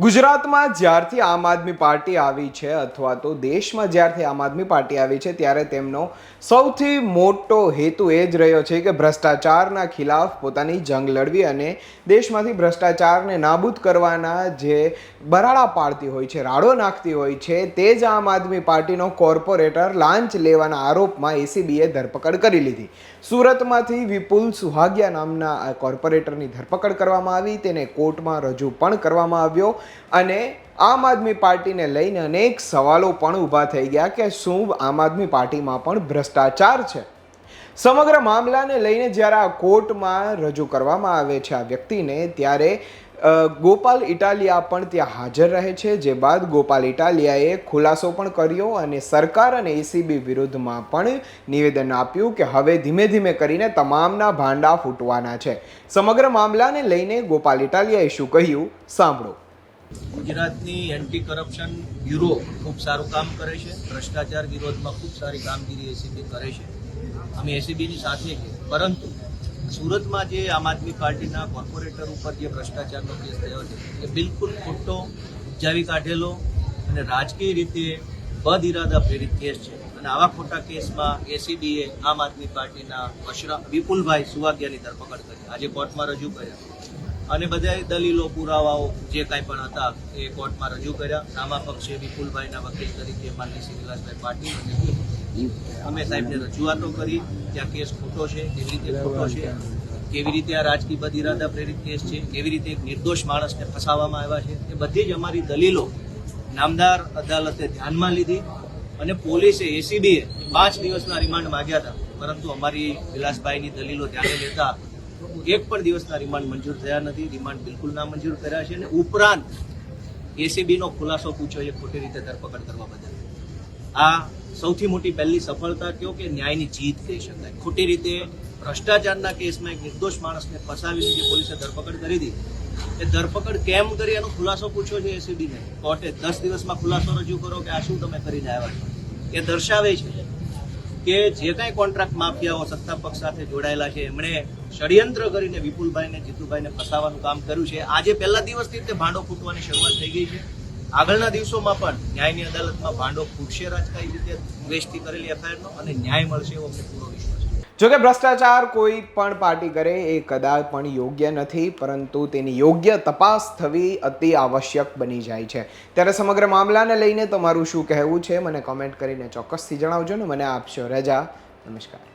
ગુજરાતમાં જ્યારથી આમ આદમી પાર્ટી આવી છે અથવા તો દેશમાં જ્યારથી આમ આદમી પાર્ટી આવી છે, ત્યારે તેમનો સૌથી મોટો હેતુ એ જ રહ્યો છે કે ભ્રષ્ટાચારના ખિલાફ પોતાની જંગ લડવી અને દેશમાંથી ભ્રષ્ટાચારને નાબૂદ કરવાના જે બરાડા પાડતી હોય છે, રાડો નાખતી હોય છે, તે જ આમ આદમી પાર્ટીનો કોર્પોરેટર લાંચ લેવાના આરોપમાં એસીબીએ ધરપકડ કરી લીધી. સુરતમાંથી વિપુલ સુહાગિયા નામના કોર્પોરેટરની ધરપકડ કરવામાં આવી, તેને કોર્ટમાં રજૂ પણ કરવામાં આવ્યો. અને આમ આદમી પાર્ટીને લઈને અનેક સવાલો પણ ઊભા થઈ ગયા કે શું આમ આદમી પાર્ટીમાં પણ ભ્રષ્ટાચાર છે? સમગ્ર મામલાને લઈને જ્યારે આ કોર્ટમાં રજૂ કરવામાં આવે છે આ વ્યક્તિને, ત્યારે ગોપાલ ઇટાલિયા પણ ત્યાં હાજર રહે છે. જે બાદ ગોપાલ ઇટાલિયાએ ખુલાસો પણ કર્યો અને સરકાર અને એસીબી વિરુદ્ધમાં પણ નિવેદન આપ્યું કે હવે ધીમે ધીમે કરીને તમામના ભાંડા ફૂટવાના છે. સમગ્ર મામલાને લઈને ગોપાલ ઇટાલિયાએ શું કહ્યું? સાંભળો. ગુજરાતની એન્ટી કરપ્શન બ્યુરો ખૂબ સારું કામ કરે છે. ભ્રષ્ટાચાર વિરોધમાં ખૂબ સારી કામગીરી એસીબી કરે છે. અમે એસીબીની સાથે છીએ. પરંતુ સુરતમાં જે આમ આદમી પાર્ટીના કોર્પોરેટર ઉપર જે ભ્રષ્ટાચારનો કેસ થયો છે, એ બિલકુલ ખોટો ઉપજાવી કાઢેલો અને રાજકીય રીતે બદ ઇરાદા પ્રેરિત કેસ છે. અને આવા ખોટા કેસમાં એસીબીએ આમ આદમી પાર્ટીના અશરફ વિપુલભાઈ સુવાગિયાની ધરપકડ કરી. આજે કોર્ટમાં રજૂ કર્યા. અને બધા દલીલો, પુરાવાઓ જે કાંઈ પણ હતા એ કોર્ટમાં રજૂ કર્યા. નામા પક્ષે વિપુલભાઈના વકીલ તરીકે માનની શ્રી વિલાસભાઈ પાટીલ અને અમે સાહેબને રજૂઆતો કરી આ કેસ ખોટો છે, કેવી રીતે ખોટો છે, કેવી રીતે આ રાજકીય બદ ઇરાદા પ્રેરિત કેસ છે, કેવી રીતે એક નિર્દોષ માણસને ફસાવવામાં આવ્યા છે, એ બધી જ અમારી દલીલો નામદાર અદાલતે ધ્યાનમાં લીધી અને પોલીસે, એસીબીએ પાંચ દિવસના રિમાન્ડ માંગ્યા હતા. પરંતુ અમારી વિલાસભાઈની દલીલો ધ્યાને લેતા એક પણ દિવસના રિમાન્ડ મંજૂર થયા નથી. રિમાન્ડ બિલકુલ ના મંજૂર કર્યા છે અને ઉપરાંત એસીબીનો ખુલાસો પૂછ્યો છે ખોટી રીતે ધરપકડ કરવા બદલ. આ સૌથી મોટી પહેલી સફળતા કયો કે ન્યાયની જીત કહી શકાય. ખોટી રીતે ભ્રષ્ટાચારના કેસમાં એક નિર્દોષ માણસને ફસાવીને જે પોલીસે ધરપકડ કરી હતી, એ ધરપકડ કેમ કરી એનો ખુલાસો પૂછ્યો છે એસીબીને? કોર્ટે દસ દિવસમાં ખુલાસો રજૂ કરો કે આ શું તમે કરીને આવ્યા છો? એ દર્શાવે છે કે જે કાંઈ કોન્ટ્રાક્ટ માફિયાઓ સત્તા પક્ષ સાથે જોડાયેલા છે, એમણે ષડયંત્ર કરીને વિપુલભાઈને, જીતુભાઈને ફસાવાનું કામ કર્યું છે. આજે પહેલા દિવસથી તે ભાંડો ફૂટવાની શરૂઆત થઈ ગઈ છે. આગળના દિવસોમાં પણ ન્યાયની અદાલતમાં ભાંડો ફૂટશે રાજકારી રીતે દ્વેષથી કરેલી એફઆઈઆરનો અને ન્યાય મળશે એવો અમને પૂરો વિશ્વાસ જોકે ભ્રષ્ટાચાર કોઈ પણ પાર્ટી કરે એ કદાચ પણ યોગ્ય નથી, પરંતુ તેની યોગ્ય તપાસ થવી અતિ આવશ્યક બની જાય છે. ત્યારે સમગ્ર મામલાને લઈને તમારું શું કહેવું છે? મને કોમેન્ટ કરીને ચોક્કસથી જણાવજો ને. મને આપશો રજા. નમસ્કાર.